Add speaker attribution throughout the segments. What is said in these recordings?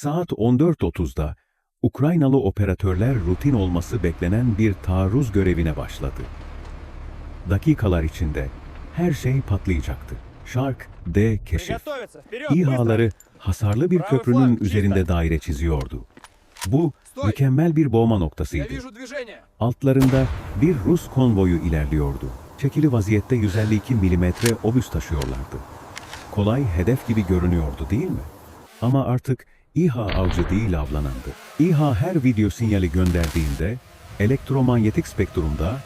Speaker 1: Saat 14.30'da Ukraynalı operatörler rutin olması beklenen bir taarruz görevine başladı. Dakikalar içinde her şey patlayacaktı. Shark D keşif. İHA'ları hasarlı bir köprünün üzerinde daire çiziyordu. Bu mükemmel bir boğma noktasıydı. Altlarında bir Rus konvoyu ilerliyordu. Çekili vaziyette 152 mm obüs taşıyorlardı. Kolay hedef gibi görünüyordu değil mi? Ama artık İHA avcı değil avlanandı. İHA her video sinyali gönderdiğinde elektromanyetik spektrumda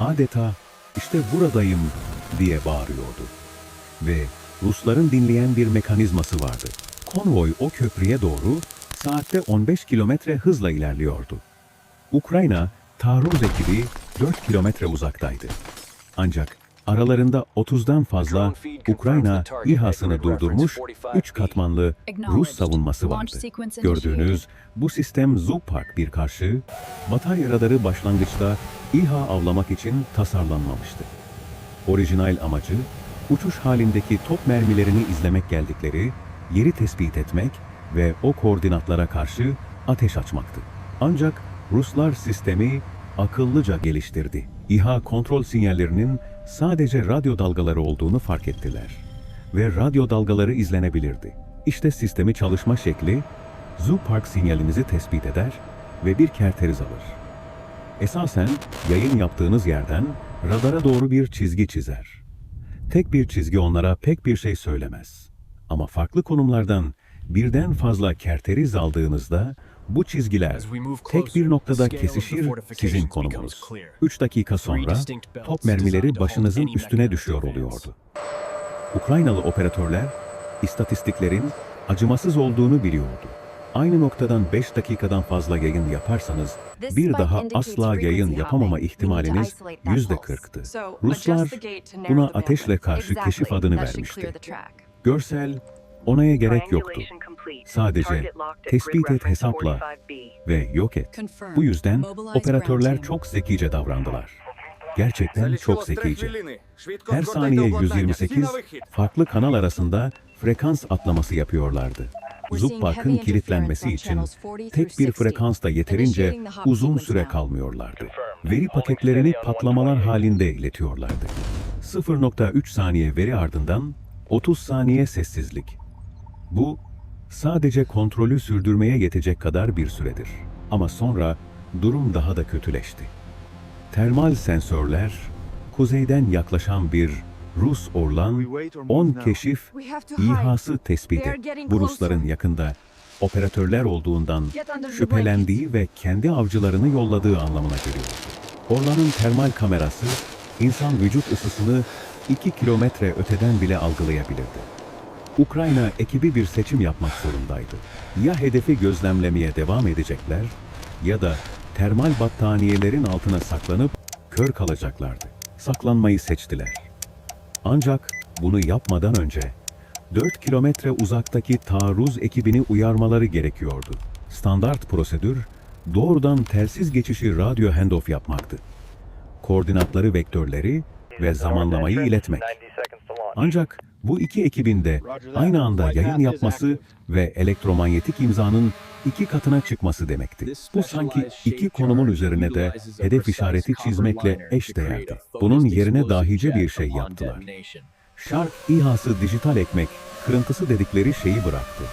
Speaker 1: adeta işte buradayım diye bağırıyordu. Ve Rusların dinleyen bir mekanizması vardı. Konvoy o köprüye doğru saatte 15 kilometre hızla ilerliyordu. Ukrayna taarruz ekibi 4 kilometre uzaktaydı. Ancak aralarında 30'dan fazla Ukrayna İHA'sını durdurmuş 3 katmanlı Rus savunması vardı. Gördüğünüz bu sistem Zupark bir karşı, batarya radarı başlangıçta İHA avlamak için tasarlanmamıştı. Orijinal amacı, uçuş halindeki top mermilerini izlemek geldikleri, yeri tespit etmek ve o koordinatlara karşı ateş açmaktı. Ancak Ruslar sistemi akıllıca geliştirdi. İHA kontrol sinyallerinin sadece radyo dalgaları olduğunu fark ettiler. Ve radyo dalgaları izlenebilirdi. İşte sistemi çalışma şekli, Zupark sinyalinizi tespit eder ve bir kerteriz alır. Esasen yayın yaptığınız yerden radara doğru bir çizgi çizer. Tek bir çizgi onlara pek bir şey söylemez. Ama farklı konumlardan birden fazla kerteriz aldığınızda bu çizgiler tek bir noktada kesişir sizin konumunuz. 3 dakika sonra top mermileri başınızın üstüne düşüyor oluyordu. Ukraynalı operatörler istatistiklerin acımasız olduğunu biliyordu. Aynı noktadan 5 dakikadan fazla yayın yaparsanız bir daha asla yayın yapamama ihtimaliniz yüzde kırktı. Ruslar buna ateşle karşı keşif adını vermişti. Görsel onaya gerek yoktu. Sadece tespit et hesapla ve yok et. Bu yüzden operatörler çok zekice davrandılar. Gerçekten çok zekice. Her saniye 128 farklı kanal arasında frekans atlaması yapıyorlardı. Zuppak'ın kilitlenmesi için tek bir frekansta yeterince uzun süre kalmıyorlardı. Veri paketlerini patlamalar halinde iletiyorlardı. 0.3 saniye veri ardından 30 saniye sessizlik. Bu sadece kontrolü sürdürmeye yetecek kadar bir süredir. Ama sonra durum daha da kötüleşti. Termal sensörler kuzeyden yaklaşan bir Rus Orlan 10 keşif İHA'sı tespit et. Bu Rusların yakında operatörler olduğundan şüphelendiği ve kendi avcılarını yolladığı anlamına geliyor. Orlan'ın termal kamerası insan vücut ısısını 2 kilometre öteden bile algılayabilirdi. Ukrayna ekibi bir seçim yapmak zorundaydı. Ya hedefi gözlemlemeye devam edecekler ya da termal battaniyelerin altına saklanıp kör kalacaklardı. Saklanmayı seçtiler. Ancak bunu yapmadan önce 4 kilometre uzaktaki taarruz ekibini uyarmaları gerekiyordu. Standart prosedür doğrudan telsiz geçişi radyo handoff yapmaktı. Koordinatları vektörleri ve zamanlamayı iletmek. Ancak bu iki ekibin de aynı anda yayın yapması ve elektromanyetik imzanın iki katına çıkması demekti. Bu sanki iki konumun üzerine de hedef işareti çizmekle eş değerdi. Bunun yerine dahice bir şey yaptılar. Shark İHA'sı dijital ekmek, kırıntısı dedikleri şeyi bıraktı.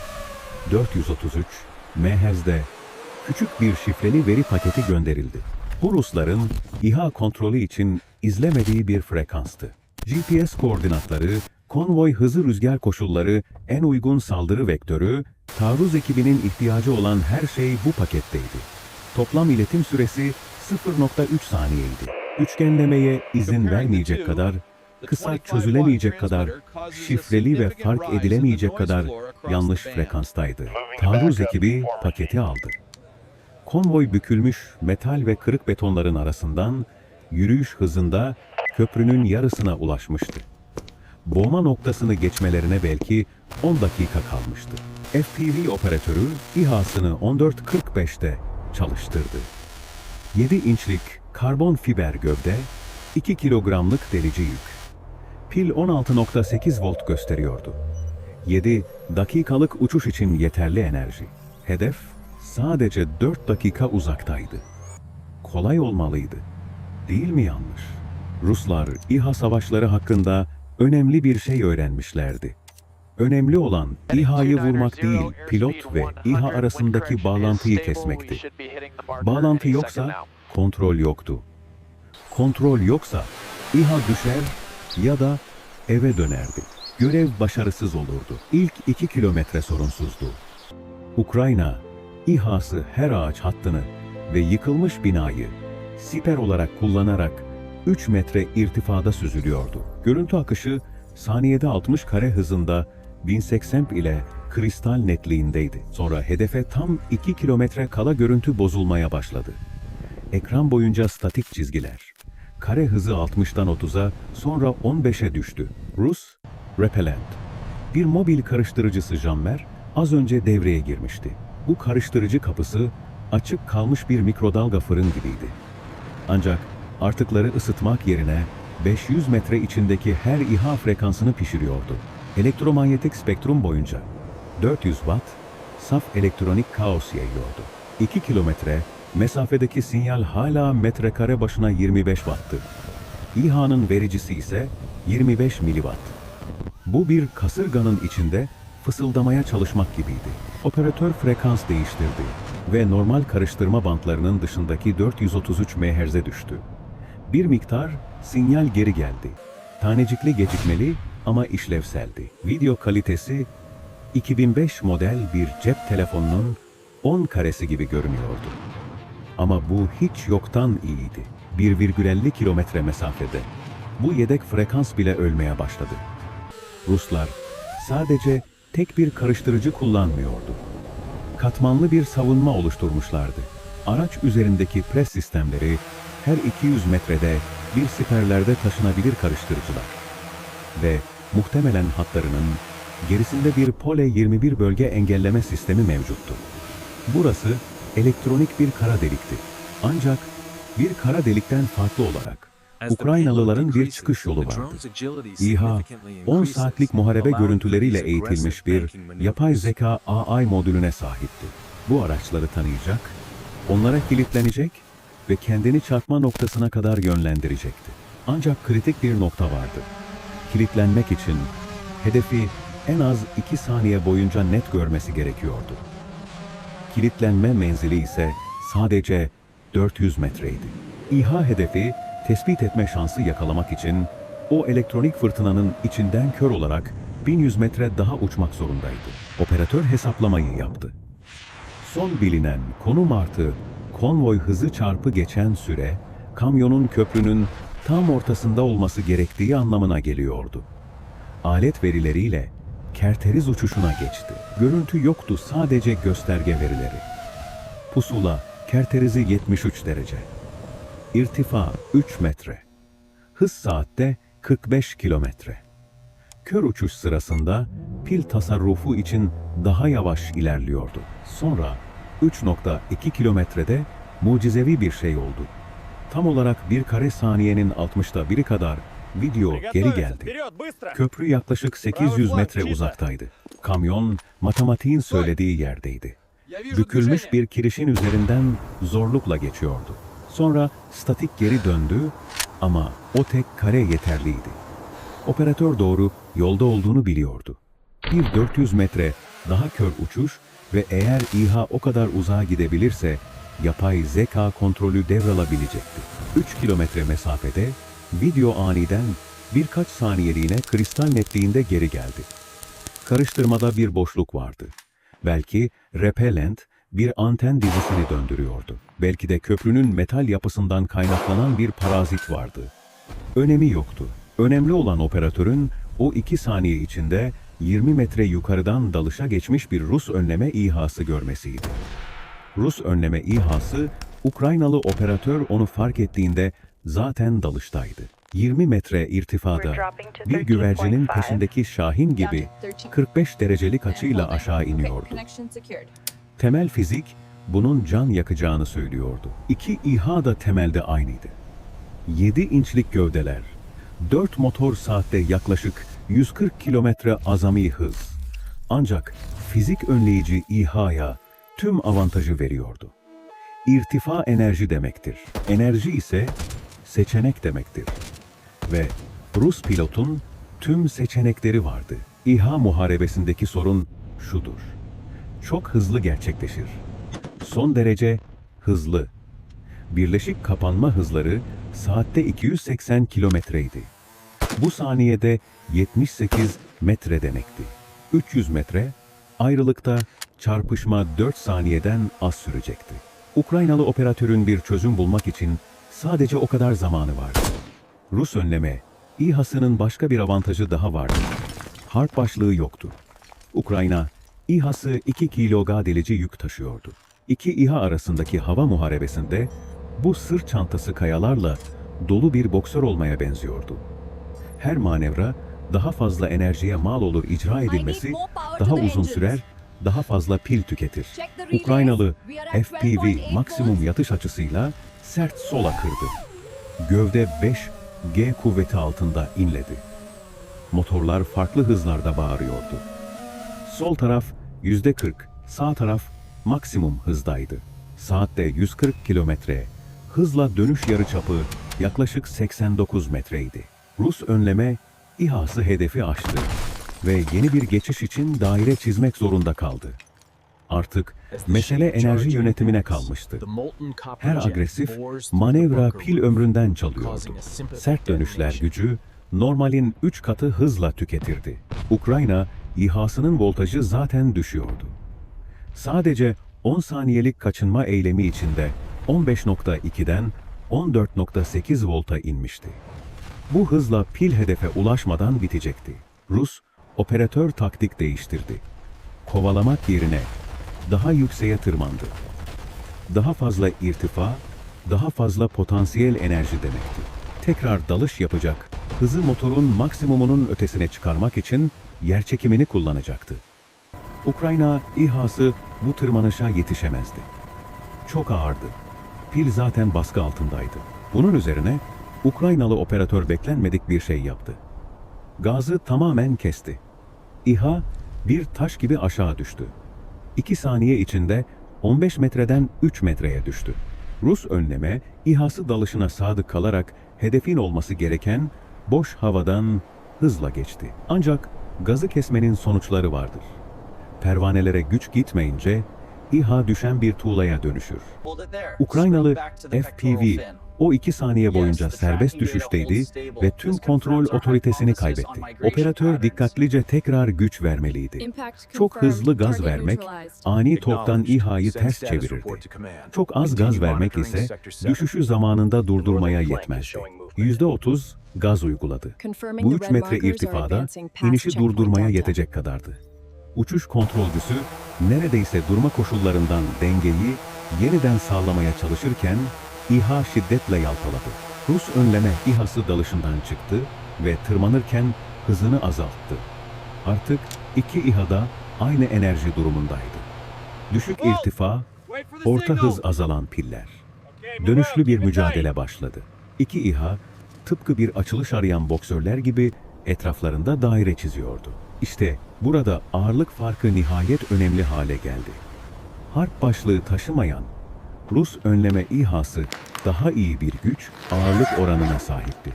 Speaker 1: 433, MHz'de küçük bir şifreli veri paketi gönderildi. Bu Rusların İHA kontrolü için izlemediği bir frekanstı. GPS koordinatları, konvoy hızı rüzgar koşulları, en uygun saldırı vektörü, taarruz ekibinin ihtiyacı olan her şey bu paketteydi. Toplam iletim süresi 0.3 saniyeydi. Üçgenlemeye izin vermeyecek kadar, kısa çözülemeyecek kadar, şifreli ve fark edilemeyecek kadar yanlış frekanstaydı. Taarruz ekibi paketi aldı. Konvoy bükülmüş metal ve kırık betonların arasından yürüyüş hızında köprünün yarısına ulaşmıştı. Boğma noktasını geçmelerine belki 10 dakika kalmıştı. FPV operatörü İHA'sını 14.45'te çalıştırdı. 7 inçlik karbon fiber gövde, 2 kilogramlık delici yük. Pil 16.8 volt gösteriyordu. 7 dakikalık uçuş için yeterli enerji. Hedef sadece 4 dakika uzaktaydı. Kolay olmalıydı. Değil mi yanlış? Ruslar İHA savaşları hakkında önemli bir şey öğrenmişlerdi. Önemli olan İHA'yı vurmak değil, pilot ve İHA arasındaki bağlantıyı kesmekti. Bağlantı yoksa kontrol yoktu. Kontrol yoksa İHA düşer ya da eve dönerdi. Görev başarısız olurdu. İlk iki kilometre sorunsuzdu. Ukrayna, İHA'sı her ağaç hattını ve yıkılmış binayı siper olarak kullanarak 3 metre irtifada süzülüyordu. Görüntü akışı saniyede 60 kare hızında 1080 ile kristal netliğindeydi. Sonra hedefe tam 2 kilometre kala görüntü bozulmaya başladı. Ekran boyunca statik çizgiler. Kare hızı 60'dan 30'a, sonra 15'e düştü. Rus, Repellent. Bir mobil karıştırıcısı Jammer az önce devreye girmişti. Bu karıştırıcı kapısı açık kalmış bir mikrodalga fırın gibiydi. Ancak artıkları ısıtmak yerine 500 metre içindeki her İHA frekansını pişiriyordu. Elektromanyetik spektrum boyunca 400 watt saf elektronik kaos yayıyordu. 2 kilometre mesafedeki sinyal hala metrekare başına 25 watttı. İHA'nın vericisi ise 25 miliwatt. Bu bir kasırganın içinde fısıldamaya çalışmak gibiydi. Operatör frekans değiştirdi ve normal karıştırma bantlarının dışındaki 433 MHz'e düştü. Bir miktar sinyal geri geldi. Tanecikli gecikmeli ama işlevseldi. Video kalitesi 2005 model bir cep telefonunun 10 karesi gibi görünüyordu. Ama bu hiç yoktan iyiydi. 1,50 kilometre mesafede. Bu yedek frekans bile ölmeye başladı. Ruslar sadece tek bir karıştırıcı kullanmıyordu. Katmanlı bir savunma oluşturmuşlardı. Araç üzerindeki pres sistemleri her 200 metrede bir siperlerde taşınabilir karıştırıcılar. Ve muhtemelen hatlarının gerisinde bir Pole 21 bölge engelleme sistemi mevcuttu. Burası elektronik bir kara delikti. Ancak bir kara delikten farklı olarak Ukraynalıların bir çıkış yolu vardı. İHA, 10 saatlik muharebe görüntüleriyle eğitilmiş bir yapay zeka AI modülüne sahipti. Bu araçları tanıyacak, onlara kilitlenecek ve kendini çarpma noktasına kadar yönlendirecekti. Ancak kritik bir nokta vardı. Kilitlenmek için hedefi en az 2 saniye boyunca net görmesi gerekiyordu. Kilitlenme menzili ise sadece 400 metreydi. İHA hedefi tespit etme şansı yakalamak için o elektronik fırtınanın içinden kör olarak 1100 metre daha uçmak zorundaydı. Operatör hesaplamayı yaptı. Son bilinen konum artı konvoy hızı çarpı geçen süre, kamyonun köprünün tam ortasında olması gerektiği anlamına geliyordu. Alet verileriyle kerteriz uçuşuna geçti. Görüntü yoktu sadece gösterge verileri. Pusula, kerterizi 73 derece. İrtifa 3 metre. Hız saatte 45 kilometre. Kör uçuş sırasında pil tasarrufu için daha yavaş ilerliyordu. Sonra 3.2 kilometrede mucizevi bir şey oldu. Tam olarak bir kare saniyenin 60'ta biri kadar video geri geldi. Köprü yaklaşık 800 metre uzaktaydı. Kamyon matematiğin söylediği yerdeydi. Bükülmüş bir kirişin üzerinden zorlukla geçiyordu. Sonra statik geri döndü ama o tek kare yeterliydi. Operatör doğru yolda olduğunu biliyordu. Bir 400 metre daha kör uçuş ve eğer İHA o kadar uzağa gidebilirse yapay zeka kontrolü devralabilecekti. 3 kilometre mesafede video aniden birkaç saniyeliğine kristal netliğinde geri geldi. Karıştırmada bir boşluk vardı. Belki repellent bir anten dizisini döndürüyordu. Belki de köprünün metal yapısından kaynaklanan bir parazit vardı. Önemi yoktu. Önemli olan operatörün o iki saniye içinde 20 metre yukarıdan dalışa geçmiş bir Rus önleme İHA'sı görmesiydi. Rus önleme İHA'sı, Ukraynalı operatör onu fark ettiğinde zaten dalıştaydı. 20 metre irtifada bir güvercinin peşindeki Şahin gibi 45 derecelik açıyla aşağı iniyordu. Temel fizik bunun can yakacağını söylüyordu. İki İHA da temelde aynıydı. 7 inçlik gövdeler, 4 motor saatte yaklaşık 140 kilometre azami hız. Ancak fizik önleyici İHA'ya tüm avantajı veriyordu. İrtifa enerji demektir. Enerji ise seçenek demektir. Ve Rus pilotun tüm seçenekleri vardı. İHA muharebesindeki sorun şudur. Çok hızlı gerçekleşir. Son derece hızlı. Birleşik kapanma hızları saatte 280 kilometreydi. Bu saniyede 78 metre demekti. 300 metre, ayrılıkta çarpışma 4 saniyeden az sürecekti. Ukraynalı operatörün bir çözüm bulmak için sadece o kadar zamanı vardı. Rus önleme, İHA'sının başka bir avantajı daha vardı. Harp başlığı yoktu. Ukrayna, İHA'sı 2 kiloga delici yük taşıyordu. İki İHA arasındaki hava muharebesinde bu sırt çantası kayalarla dolu bir boksör olmaya benziyordu. Her manevra daha fazla enerjiye mal olur icra edilmesi daha uzun sürer, daha fazla pil tüketir. Ukraynalı FPV maksimum yatış açısıyla sert sola kırdı. Gövde 5 G kuvveti altında inledi. Motorlar farklı hızlarda bağırıyordu. Sol taraf yüzde 40, sağ taraf maksimum hızdaydı. Saatte 140 kilometre, hızla dönüş yarıçapı yaklaşık 89 metreydi. Rus önleme İHA'sı hedefi aştı ve yeni bir geçiş için daire çizmek zorunda kaldı. Artık mesele enerji yönetimine kalmıştı. Her agresif manevra pil ömründen çalıyordu. Sert dönüşler gücü normalin 3 katı hızla tüketirdi. Ukrayna İHA'sının voltajı zaten düşüyordu. Sadece 10 saniyelik kaçınma eylemi içinde 15.2'den 14.8 volta inmişti. Bu hızla pil hedefe ulaşmadan bitecekti. Rus, operatör taktik değiştirdi. Kovalamak yerine daha yükseğe tırmandı. Daha fazla irtifa, daha fazla potansiyel enerji demekti. Tekrar dalış yapacak, hızı motorun maksimumunun ötesine çıkarmak için yer çekimini kullanacaktı. Ukrayna İHA'sı bu tırmanışa yetişemezdi. Çok ağırdı. Pil zaten baskı altındaydı. Bunun üzerine Ukraynalı operatör beklenmedik bir şey yaptı. Gazı tamamen kesti. İHA bir taş gibi aşağı düştü. 2 saniye içinde 15 metreden 3 metreye düştü. Rus önleme İHA'sı dalışına sadık kalarak hedefin olması gereken boş havadan hızla geçti. Ancak gazı kesmenin sonuçları vardır. Pervanelere güç gitmeyince İHA düşen bir tuğlaya dönüşür. Ukraynalı FPV o iki saniye boyunca serbest düşüşteydi ve tüm kontrol otoritesini kaybetti. Operatör dikkatlice tekrar güç vermeliydi. Çok hızlı gaz vermek, ani torktan İHA'yı ters çevirirdi. Çok az gaz vermek ise düşüşü zamanında durdurmaya yetmezdi. %30 gaz uyguladı. Bu 3 metre irtifada inişi durdurmaya yetecek kadardı. Uçuş kontrolcüsü neredeyse durma koşullarından dengeyi yeniden sağlamaya çalışırken İHA şiddetle yalpaladı. Rus önleme İHA'sı dalışından çıktı ve tırmanırken hızını azalttı. Artık iki İHA da aynı enerji durumundaydı. Düşük irtifa, orta hız azalan piller. Dönüşlü bir mücadele başladı. İki İHA tıpkı bir açılış arayan boksörler gibi etraflarında daire çiziyordu. İşte burada ağırlık farkı nihayet önemli hale geldi. Harp başlığı taşımayan Rus önleme İHA'sı daha iyi bir güç, ağırlık oranına sahipti.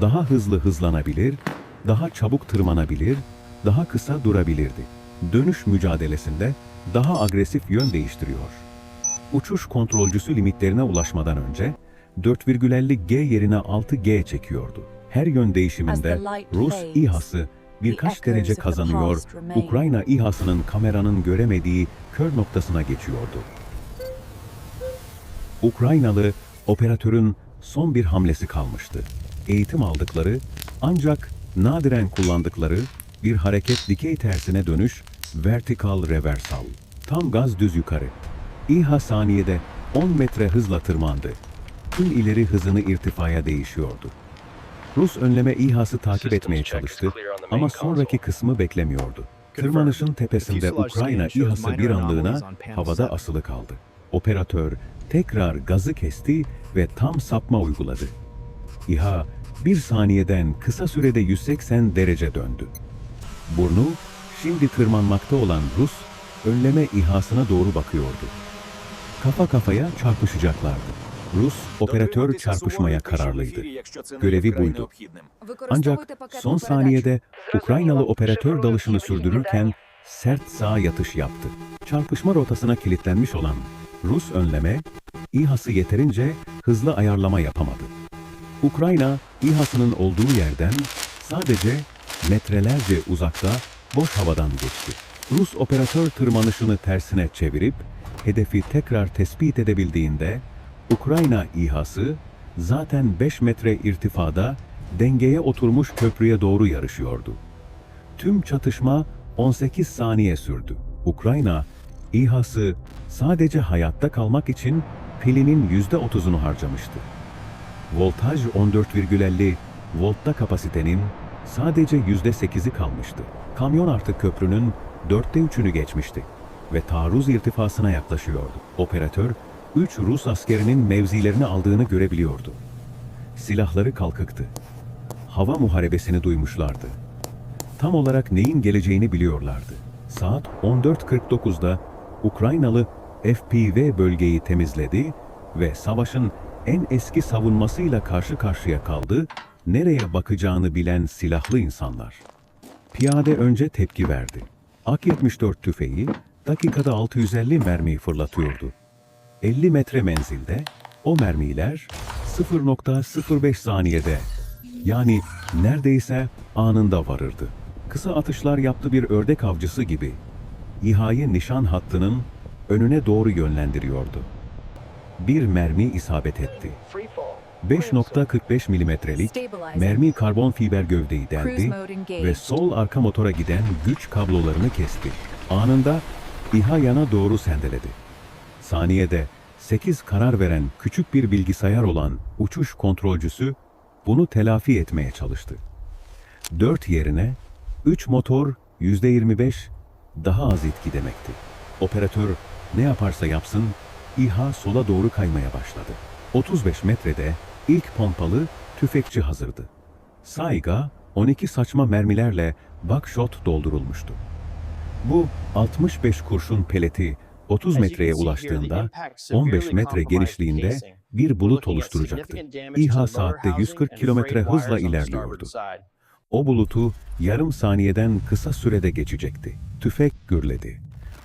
Speaker 1: Daha hızlı hızlanabilir, daha çabuk tırmanabilir, daha kısa durabilirdi. Dönüş mücadelesinde daha agresif yön değiştiriyor. Uçuş kontrolcüsü limitlerine ulaşmadan önce 4,50 G yerine 6 G çekiyordu. Her yön değişiminde Rus İHA'sı birkaç derece kazanıyor, Ukrayna İHA'sının kameranın göremediği kör noktasına geçiyordu. Ukraynalı operatörün son bir hamlesi kalmıştı. Eğitim aldıkları ancak nadiren kullandıkları bir hareket dikey tersine dönüş vertikal reversal. Tam gaz düz yukarı. İHA saniyede 10 metre hızla tırmandı. Tüm ileri hızını irtifaya değişiyordu. Rus önleme İHA'sı takip etmeye çalıştı ama sonraki kısmı beklemiyordu. Tırmanışın tepesinde Ukrayna İHA'sı bir anlığına havada asılı kaldı. Operatör tekrar gazı kesti ve tam sapma uyguladı. İHA bir saniyeden kısa sürede 180 derece döndü. Burnu şimdi tırmanmakta olan Rus önleme İHA'sına doğru bakıyordu. Kafa kafaya çarpışacaklardı. Rus operatör çarpışmaya kararlıydı. Görevi buydu. Ancak son saniyede Ukraynalı operatör dalışını sürdürürken sert sağ yatış yaptı. Çarpışma rotasına kilitlenmiş olan Rus önleme, İHA'sı yeterince hızlı ayarlama yapamadı. Ukrayna, İHA'sının olduğu yerden sadece metrelerce uzakta boş havadan geçti. Rus operatör tırmanışını tersine çevirip hedefi tekrar tespit edebildiğinde Ukrayna İHA'sı zaten 5 metre irtifada dengeye oturmuş köprüye doğru yarışıyordu. Tüm çatışma 18 saniye sürdü. Ukrayna, İHA'sı sadece hayatta kalmak için pilinin %30'unu harcamıştı. Voltaj 14,50 voltta kapasitenin sadece %8'i kalmıştı. Kamyon artık köprünün dörtte üçünü geçmişti ve taarruz irtifasına yaklaşıyordu. Operatör, 3 Rus askerinin mevzilerini aldığını görebiliyordu. Silahları kalkıktı. Hava muharebesini duymuşlardı. Tam olarak neyin geleceğini biliyorlardı. Saat 14.49'da Ukraynalı FPV bölgeyi temizledi ve savaşın en eski savunmasıyla karşı karşıya kaldı, nereye bakacağını bilen silahlı insanlar. Piyade önce tepki verdi. AK-74 tüfeği dakikada 650 mermi fırlatıyordu. 50 metre menzilde o mermiler 0.05 saniyede yani neredeyse anında varırdı. Kısa atışlar yaptı bir ördek avcısı gibi. İHA'yı nişan hattının önüne doğru yönlendiriyordu. Bir mermi isabet etti. 5.45 milimetrelik mermi karbon fiber gövdeyi deldi ve sol arka motora giden güç kablolarını kesti. Anında İHA yana doğru sendeledi. Saniyede 8 karar veren küçük bir bilgisayar olan uçuş kontrolcüsü bunu telafi etmeye çalıştı. 4 yerine 3 motor %25 daha az etki demekti. Operatör ne yaparsa yapsın İHA sola doğru kaymaya başladı. 35 metrede ilk pompalı tüfekçi hazırdı. Sayga 12 saçma mermilerle buckshot doldurulmuştu. Bu 65 kurşun peleti 30 metreye ulaştığında 15 metre genişliğinde bir bulut oluşturacaktı. İHA saatte 140 kilometre hızla ilerliyordu. O bulutu yarım saniyeden kısa sürede geçecekti. Tüfek gürledi.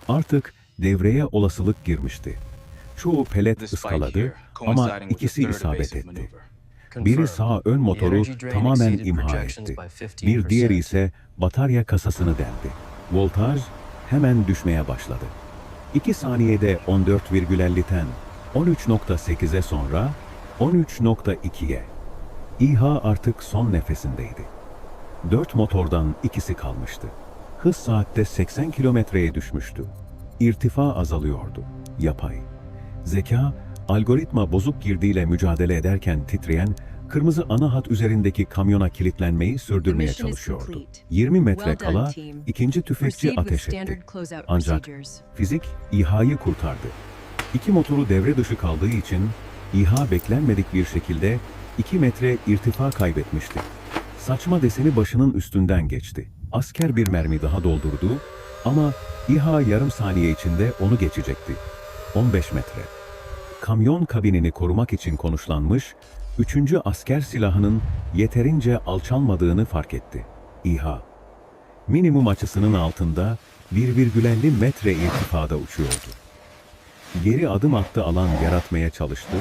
Speaker 1: Artık devreye olasılık girmişti. Çoğu pelet ıskaladı ama ikisi isabet etti. Biri sağ ön motoru tamamen imha etti. Bir diğeri ise batarya kasasını deldi. Voltaj hemen düşmeye başladı. 2 saniyede 14,50'ten 13.8'e sonra 13.2'ye. İHA artık son nefesindeydi. Dört motordan ikisi kalmıştı. Hız saatte 80 kilometreye düşmüştü. İrtifa azalıyordu. Yapay. Zeka, algoritma bozuk girdiyle mücadele ederken titreyen, kırmızı ana hat üzerindeki kamyona kilitlenmeyi sürdürmeye çalışıyordu. 20 metre kala ikinci tüfekçi ateş etti. Ancak fizik İHA'yı kurtardı. İki motoru devre dışı kaldığı için İHA beklenmedik bir şekilde 2 metre irtifa kaybetmişti. Saçma deseni başının üstünden geçti. Asker bir mermi daha doldurdu ama İHA yarım saniye içinde onu geçecekti. 15 metre. Kamyon kabinini korumak için konuşlanmış, üçüncü asker silahının yeterince alçalmadığını fark etti. İHA. Minimum açısının altında 1,50 metre irtifada uçuyordu. Geri adım attı alan yaratmaya çalıştı,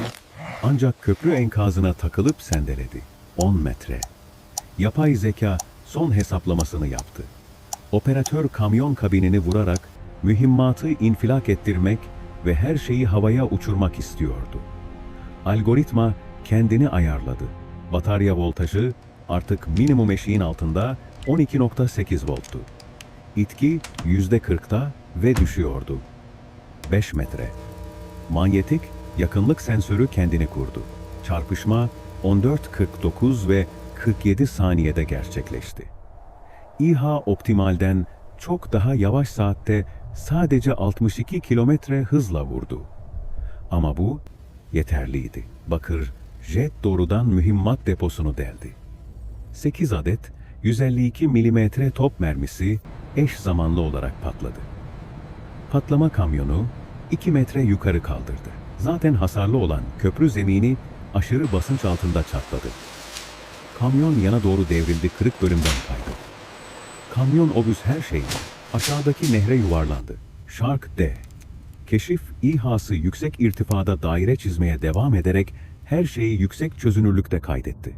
Speaker 1: ancak köprü enkazına takılıp sendeledi. 10 metre. Yapay zeka son hesaplamasını yaptı. Operatör kamyon kabinini vurarak mühimmatı infilak ettirmek ve her şeyi havaya uçurmak istiyordu. Algoritma kendini ayarladı. Batarya voltajı artık minimum eşiğin altında 12.8 volttu. İtki %40'ta ve düşüyordu. 5 metre. Manyetik yakınlık sensörü kendini kurdu. Çarpışma 14.49 ve 47 saniyede gerçekleşti. İHA optimalden çok daha yavaş saatte sadece 62 kilometre hızla vurdu. Ama bu yeterliydi. Bakır, jet doğrudan mühimmat deposunu deldi. 8 adet 152 milimetre top mermisi eş zamanlı olarak patladı. Patlama kamyonu 2 metre yukarı kaldırdı. Zaten hasarlı olan köprü zemini aşırı basınç altında çatladı. Kamyon yana doğru devrildi, kırık bölümden kaydı. Kamyon obüs her şeyle aşağıdaki nehre yuvarlandı. Shark D. Keşif İHA'sı yüksek irtifada daire çizmeye devam ederek her şeyi yüksek çözünürlükte kaydetti.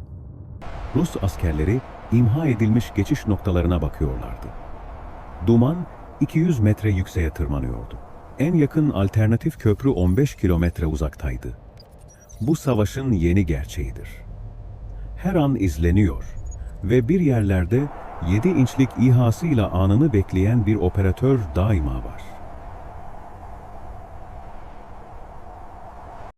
Speaker 1: Rus askerleri imha edilmiş geçiş noktalarına bakıyorlardı. Duman 200 metre yükseğe tırmanıyordu. En yakın alternatif köprü 15 kilometre uzaktaydı. Bu savaşın yeni gerçeğidir. Her an izleniyor ve bir yerlerde 7 inçlik İHA'sıyla anını bekleyen bir operatör daima var.